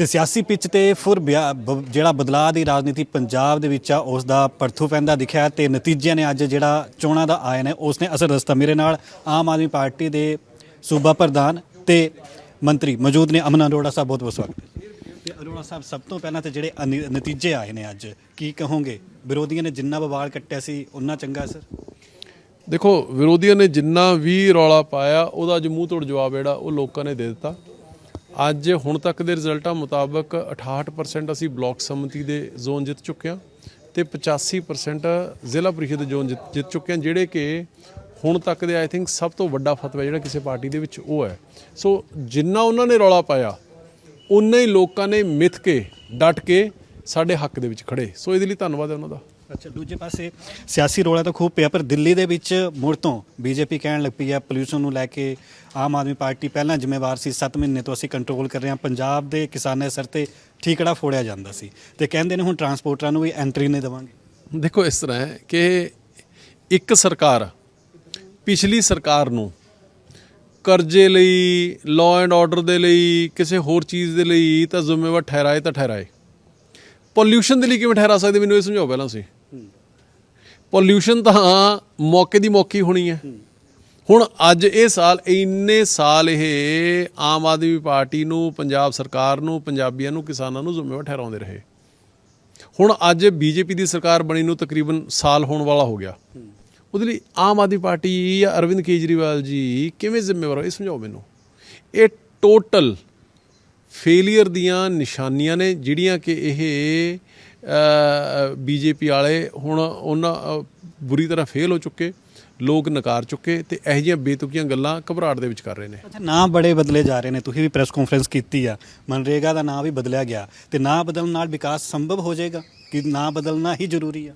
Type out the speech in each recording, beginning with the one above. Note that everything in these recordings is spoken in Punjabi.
ਤੇ ਸਿਆਸੀ ਪਿੱਚ ਤੇ ਫੁਰ ਬਿਆ- ਬ- ਜਿਹੜਾ ਬਦਲਾਅ ਦੀ ਰਾਜਨੀਤੀ ਪੰਜਾਬ ਦੇ ਵਿੱਚ ਆ, ਉਸ ਦਾ ਪਰਥੂ ਪੈਂਦਾ ਦਿਖਿਆ ਤੇ ਨਤੀਜਿਆਂ ਨੇ ਅੱਜ ਜਿਹੜਾ ਚੋਣਾਂ ਦਾ ਆਏ ਨੇ ਉਸ ਨੇ ਅਸਰ ਦੱਸਤਾ। ਮੇਰੇ ਨਾਲ ਆਮ ਆਦਮੀ ਪਾਰਟੀ ਦੇ ਸੂਬਾ ਪ੍ਰਧਾਨ ਤੇ ਮੰਤਰੀ ਮੌਜੂਦ ਨੇ ਅਮਨ ਅਰੋੜਾ ਸਾਹਿਬ, ਬਹੁਤ ਬਹੁਤ ਸਵਾਗਤ ਤੇ ਅਰੋੜਾ ਸਾਹਿਬ, ਸਭ ਤੋਂ ਪਹਿਲਾਂ ਤੇ ਜਿਹੜੇ ਅਨ- ਨਤੀਜੇ ਆਏ ਨੇ ਅੱਜ, ਕੀ ਕਹੋਗੇ? ਵਿਰੋਧੀਆਂ ਨੇ ਜਿੰਨਾ ਬਵਾਲ ਕੱਟਿਆ ਸੀ ਉਨਾ ਚੰਗਾ ਸਰ? ਦੇਖੋ, ਵਿਰੋਧੀਆਂ ਨੇ ਜਿੰਨਾ ਵੀ ਰੌਲਾ ਪਾਇਆ, ਉਹਦਾ ਅੱਜ ਮੂੰਹ ਤੋੜ ਜਵਾਬ ਜਿਹੜਾ, ਉਹ ਲੋਕਾਂ ਨੇ ਦੇ ਦਿੱਤਾ। ਅੱਜ ਹੁਣ ਤੱਕ ਦੇ ਰਿਜ਼ਲਟਾਂ ਮੁਤਾਬਕ 68% ਅਸੀਂ ਬਲਾਕ ਸਮਿਤੀ ਦੇ ਜ਼ੋਨ ਜਿੱਤ ਚੁੱਕੇ ਹਾਂ ਤੇ 85% ਜ਼ਿਲ੍ਹਾ ਪਰਿਸ਼ਦ ਦੇ ਜ਼ੋਨ ਜਿੱਤ ਜਿੱਤ ਚੁੱਕੇ ਹਾਂ, ਜਿਹੜੇ ਕਿ ਹੁਣ ਤੱਕ ਦੇ ਆਈ ਥਿੰਕ ਸਭ ਤੋਂ ਵੱਡਾ ਫਤਵਾ ਜਿਹੜਾ ਕਿਸੇ ਪਾਰਟੀ ਦੇ ਵਿੱਚ ਉਹ ਹੈ। ਸੋ ਜਿੰਨਾ ਉਹਨਾਂ ਨੇ ਰੌਲਾ ਪਾਇਆ, ਉਨਾ ਹੀ ਲੋਕਾਂ ਨੇ ਮਿੱਥ ਕੇ, ਡਟ ਕੇ ਸਾਡੇ ਹੱਕ ਦੇ ਵਿੱਚ ਖੜੇ। ਸੋ ਇਹਦੇ ਲਈ ਧੰਨਵਾਦ ਹੈ ਉਹਨਾਂ ਦਾ। ਅੱਛਾ, ਦੂਜੇ ਪਾਸੇ ਸਿਆਸੀ ਰੌਲਾ ਤਾਂ ਖੂਬ ਪਿਆ, ਪਰ ਦਿੱਲੀ ਦੇ ਵਿੱਚ ਮੁੜ ਤੋਂ ਬੀਜੇਪੀ ਕਹਿਣ ਲੱਗ ਪਈ ਹੈ ਪੋਲਿਊਸ਼ਨ ਨੂੰ ਲੈ ਕੇ ਆਮ ਆਦਮੀ ਪਾਰਟੀ ਪਹਿਲਾਂ ਜ਼ਿੰਮੇਵਾਰ ਸੀ 7 ਮਹੀਨੇ ਤੋਂ ਅਸੀਂ ਕੰਟਰੋਲ ਕਰ ਰਹੇ ਹਾਂ। ਪੰਜਾਬ ਦੇ ਕਿਸਾਨਾਂ ਦੇ ਸਿਰ ਤੇ ਠੀਕੜਾ ਫੋੜਿਆ ਜਾਂਦਾ ਸੀ। ਤੇ ਕਹਿੰਦੇ ਨੇ ਹੁਣ ਟਰਾਂਸਪੋਰਟਰਾਂ ਨੂੰ ਵੀ ਐਂਟਰੀ ਨਹੀਂ ਦੇਵਾਂਗੇ। ਦੇਖੋ, ਇਸ ਤਰ੍ਹਾਂ ਹੈ ਕਿ ਇੱਕ ਸਰਕਾਰ, ਪਿਛਲੀ ਸਰਕਾਰ ਨੂੰ ਕਰਜ਼ੇ ਲਈ ਲਾਅ ਐਂਡ ਆਰਡਰ ਦੇ ਲਈ, ਕਿਸੇ ਹੋਰ ਚੀਜ਼ ਦੇ ਲਈ ਤਾਂ ਜ਼ਿੰਮੇਵਾਰ ਠਹਿਰਾਏ ਤਾਂ ਠਹਿਰਾਏ। ਪੋਲਿਊਸ਼ਨ ਦੇ ਲਈ ਕਿਵੇਂ ਠਹਿਰਾ ਸਕਦੇ? ਮੈਨੂੰ ਇਹ ਸਮਝਾਓ ਪਹਿਲਾਂ ਸੀ ਪੋਲਿਊਸ਼ਨ ਤਾਂ ਮੌਕੇ ਦੀ ਮੌਕੇ ਹੋਣੀ ਹੈ। ਹੁਣ ਅੱਜ ਇਹ ਸਾਲ ਇੰਨੇ ਸਾਲ ਇਹ ਆਮ ਆਦਮੀ ਪਾਰਟੀ ਨੂੰ ਪੰਜਾਬ ਸਰਕਾਰ ਨੂੰ ਪੰਜਾਬੀਆਂ ਨੂੰ ਕਿਸਾਨਾਂ ਨੂੰ ਜ਼ਿੰਮੇਵਾਰ ਠਹਿਰਾਉਂਦੇ ਰਹੇ। ਹੁਣ ਅੱਜ ਬੀਜੇਪੀ ਦੀ ਸਰਕਾਰ ਬਣੀ ਨੂੰ ਤਕਰੀਬਨ ਸਾਲ ਹੋਣ ਵਾਲਾ ਹੋ ਗਿਆ। ਉਹਦੇ ਲਈ ਆਮ ਆਦਮੀ ਪਾਰਟੀ ਜਾਂ ਅਰਵਿੰਦ ਕੇਜਰੀਵਾਲ ਜੀ ਕਿਵੇਂ ਜ਼ਿੰਮੇਵਾਰ ਹੋ? ਇਹ ਸਮਝਾਓ ਮੈਨੂੰ। ਇਹ ਟੋਟਲ ਫੇਲਿਅਰ ਦੀਆਂ ਨਿਸ਼ਾਨੀਆਂ ਨੇ ਜਿਹੜੀਆਂ ਕਿ ਇਹ ਬੀਜੇਪੀ ਵਾਲੇ ਹੁਣ ਉਹਨਾਂ ਬੁਰੀ ਤਰ੍ਹਾਂ ਫੇਲ ਹੋ ਚੁੱਕੇ ਲੋਕ ਨਕਾਰ ਚੁੱਕੇ ਤੇ ਇਹੋ ਜਿਹੀਆਂ ਬੇਤੁਕੀਆਂ ਗੱਲਾਂ ਘਬਰਾਹਟ ਦੇ ਵਿੱਚ ਕਰ ਰਹੇ ਨੇ। ਅੱਛਾ ਨਾਂ ਬੜੇ ਬਦਲੇ ਜਾ ਰਹੇ ਨੇ ਤੁਸੀਂ ਵੀ ਪ੍ਰੈਸ ਕਾਨਫਰੰਸ ਕੀਤੀ ਆ ਮਨਰੇਗਾ ਦਾ ਨਾਂ ਵੀ ਬਦਲਿਆ ਗਿਆ ਤੇ ਨਾਂ ਬਦਲਣ ਨਾਲ ਵਿਕਾਸ ਸੰਭਵ ਹੋ ਜਾਏਗਾ ਕਿ ਨਾਂ ਬਦਲਣਾ ਹੀ ਜ਼ਰੂਰੀ ਆ?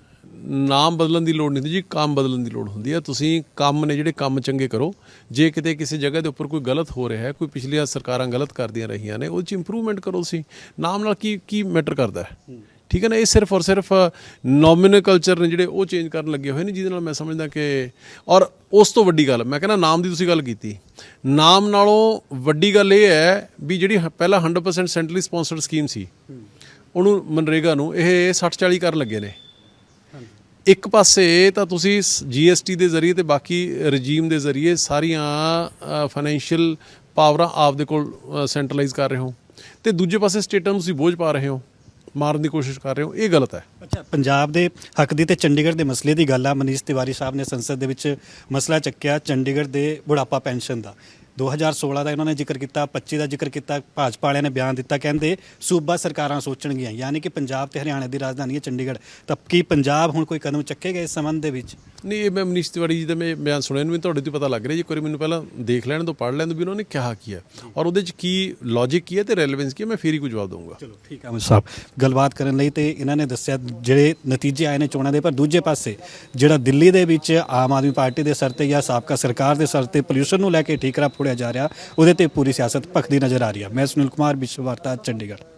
ਨਾਮ ਬਦਲਣ ਦੀ ਲੋੜ ਨਹੀਂ ਹੁੰਦੀ ਜੀ ਕੰਮ ਬਦਲਣ ਦੀ ਲੋੜ ਹੁੰਦੀ ਹੈ ਤੁਸੀਂ ਕੰਮ ਨੇ ਜਿਹੜੇ ਕੰਮ ਚੰਗੇ ਕਰੋ ਜੇ ਕਿਤੇ ਕਿਸੇ ਜਗ੍ਹਾ ਦੇ ਉੱਪਰ ਕੋਈ ਗਲਤ ਹੋ ਰਿਹਾ ਹੈ ਕੋਈ ਪਿਛਲੀਆਂ ਸਰਕਾਰਾਂ ਗਲਤ ਕਰਦੀਆਂ ਰਹੀਆਂ ਨੇ ਉਹ 'ਚ ਇੰਪਰੂਵਮੈਂਟ ਕਰੋ ਤੁਸੀਂ। ਨਾਮ ਨਾਲ ਕੀ ਕੀ ਮੈਟਰ ਕਰਦਾ ਹੈ। ਠੀਕ ਹੈ ਨਾ, ਇਹ ਸਿਰਫ ਔਰ ਸਿਰਫ ਨੋਮੀਨਲ ਕਲਚਰ ਨੇ ਜਿਹੜੇ ਉਹ ਚੇਂਜ ਕਰਨ ਲੱਗੇ ਹੋਏ ਨੇ, ਜਿਹਦੇ ਨਾਲ ਮੈਂ ਸਮਝਦਾ ਕਿ, ਔਰ ਉਸ ਤੋਂ ਵੱਡੀ ਗੱਲ, ਮੈਂ ਕਹਿੰਦਾ ਨਾਮ ਦੀ ਤੁਸੀਂ ਗੱਲ ਕੀਤੀ। ਨਾਮ ਨਾਲੋਂ ਵੱਡੀ ਗੱਲ ਇਹ ਹੈ ਵੀ ਜਿਹੜੀ ਪਹਿਲਾਂ 100% ਸੈਂਟਰਲੀ ਸਪਾਂਸਰਡ ਸਕੀਮ ਸੀ, ਉਹਨੂੰ ਮਨਰੇਗਾ ਨੂੰ ਇਹ 60 40 ਕਰਨ ਲੱਗੇ ਨੇ। ਇੱਕ ਪਾਸੇ ਤਾਂ ਤੁਸੀਂ ਜੀਐਸਟੀ ਦੇ ਜ਼ਰੀਏ ਤੇ ਬਾਕੀ ਰਜੀਮ ਦੇ ਜ਼ਰੀਏ ਸਾਰੀਆਂ ਫਾਈਨੈਂਸ਼ੀਅਲ ਪਾਵਰਾਂ ਆਪ ਦੇ ਕੋਲ ਸੈਂਟਰਲਾਈਜ਼ ਕਰ ਰਹੇ ਹੋ। ਤੇ ਦੂਜੇ ਪਾਸੇ ਸਟੇਟਾਂ ਨੂੰ ਤੁਸੀਂ ਬੋਝ ਪਾ ਰਹੇ ਹੋ। ਮਾਰਨ ਦੀ ਕੋਸ਼ਿਸ਼ ਕਰ ਰਹੇ ਹੋ, ਇਹ ਗਲਤ ਹੈ। ਅੱਛਾ, ਪੰਜਾਬ ਦੇ ਹੱਕ ਦੀ ਤੇ ਚੰਡੀਗੜ੍ਹ ਦੇ ਮਸਲੇ ਦੀ ਗੱਲ ਆ, ਮਨੀਸ਼ ਤਿਵਾਰੀ ਸਾਹਿਬ ਨੇ ਸੰਸਦ ਦੇ ਵਿੱਚ ਮਸਲਾ ਚੱਕਿਆ ਚੰਡੀਗੜ੍ਹ ਦੇ ਬੁਢਾਪਾ ਪੈਨਸ਼ਨ ਦਾ। 2016 ਦਾ ਇਹਨਾਂ ਨੇ ਜ਼ਿਕਰ ਕੀਤਾ 25 ਦਾ ਜ਼ਿਕਰ ਕੀਤਾ, ਭਾਜਪਾ ਵਾਲਿਆਂ ਨੇ ਬਿਆਨ ਦਿੱਤਾ, ਕਹਿੰਦੇ ਸੂਬਾ ਸਰਕਾਰਾਂ ਸੋਚਣਗੀਆਂ, ਯਾਨੀ ਕਿ ਪੰਜਾਬ ਤੇ ਹਰਿਆਣਾ ਦੀ ਰਾਜਧਾਨੀ ਹੈ ਚੰਡੀਗੜ੍ਹ। ਤਾਂ ਕੀ ਪੰਜਾਬ ਹੁਣ ਕੋਈ ਕਦਮ ਚੱਕੇਗਾ ਇਸ ਸੰਬੰਧ ਦੇ ਵਿੱਚ? ਨਹੀਂ, ਇਹ ਮੈਂ ਮਨੀਸ਼ ਤਿਵਾੜੀ ਜੀ ਦਾ ਮੈਂ ਬਿਆਨ ਸੁਣਿਆ ਨੂੰ ਵੀ ਤੁਹਾਡੇ ਤੋਂ ਪਤਾ ਲੱਗ ਰਿਹਾ ਜੀ ਕੋਈ ਮੈਨੂੰ ਪਹਿਲਾਂ ਦੇਖ ਲੈਣ ਤੋਂ ਪੜ੍ਹ ਲੈਣ ਤੋਂ ਵੀ ਉਹਨਾਂ ਨੇ ਕਿਹਾ ਕੀ ਹੈ। ਔਰ ਉਹਦੇ ਚ ਕੀ ਲੌਜੀਕ ਕੀ ਹੈ ਤੇ ਰੈਲੇਵੈਂਸ ਕੀ ਹੈ, ਮੈਂ ਫੇਰ ਹੀ ਕੋਈ ਜਵਾਬ ਦਊਂਗਾ। ਚਲੋ, ਠੀਕ ਹੈ ਅਮਰ ਸਾਹਿਬ, ਗੱਲਬਾਤ ਕਰਨ ਲਈ ਤੇ ਇਹਨਾਂ ਨੇ ਦੱਸਿਆ, ਜਿਹੜੇ ਨਤੀਜੇ ਆਏ ਨੇ ਚੋਣਾਂ ਦੇ, ਪਰ ਦੂਜੇ ਪਾਸੇ ਜਿਹੜਾ ਦਿੱਲੀ ਦੇ ਵਿੱਚ ਆਮ ਆਦਮੀ ਪਾਰਟੀ ਦੇ ਸਰ ਤੇ ਜਾਂ ਸਾਬਕਾ ਸਰਕਾਰ ਦੇ ਸਰ ਤੇ ਪੋਲਿਊਸ਼ਨ ਨੂੰ ਲੈ ਕੇ ਠੀਕਰਾ ਫੋੜਿਆ ਜਾ ਰਿਹਾ, ਉਹਦੇ ਤੇ ਪੂਰੀ ਸਿਆਸਤ ਭਖਦੀ ਨਜ਼ਰ ਆ ਰਹੀ ਹੈ। ਮੈਂ ਸੁਨੀਲ ਕੁਮਾਰ, ਵਿਸ਼ਵ ਵਾਰਤਾ, ਚੰਡੀਗੜ੍ਹ।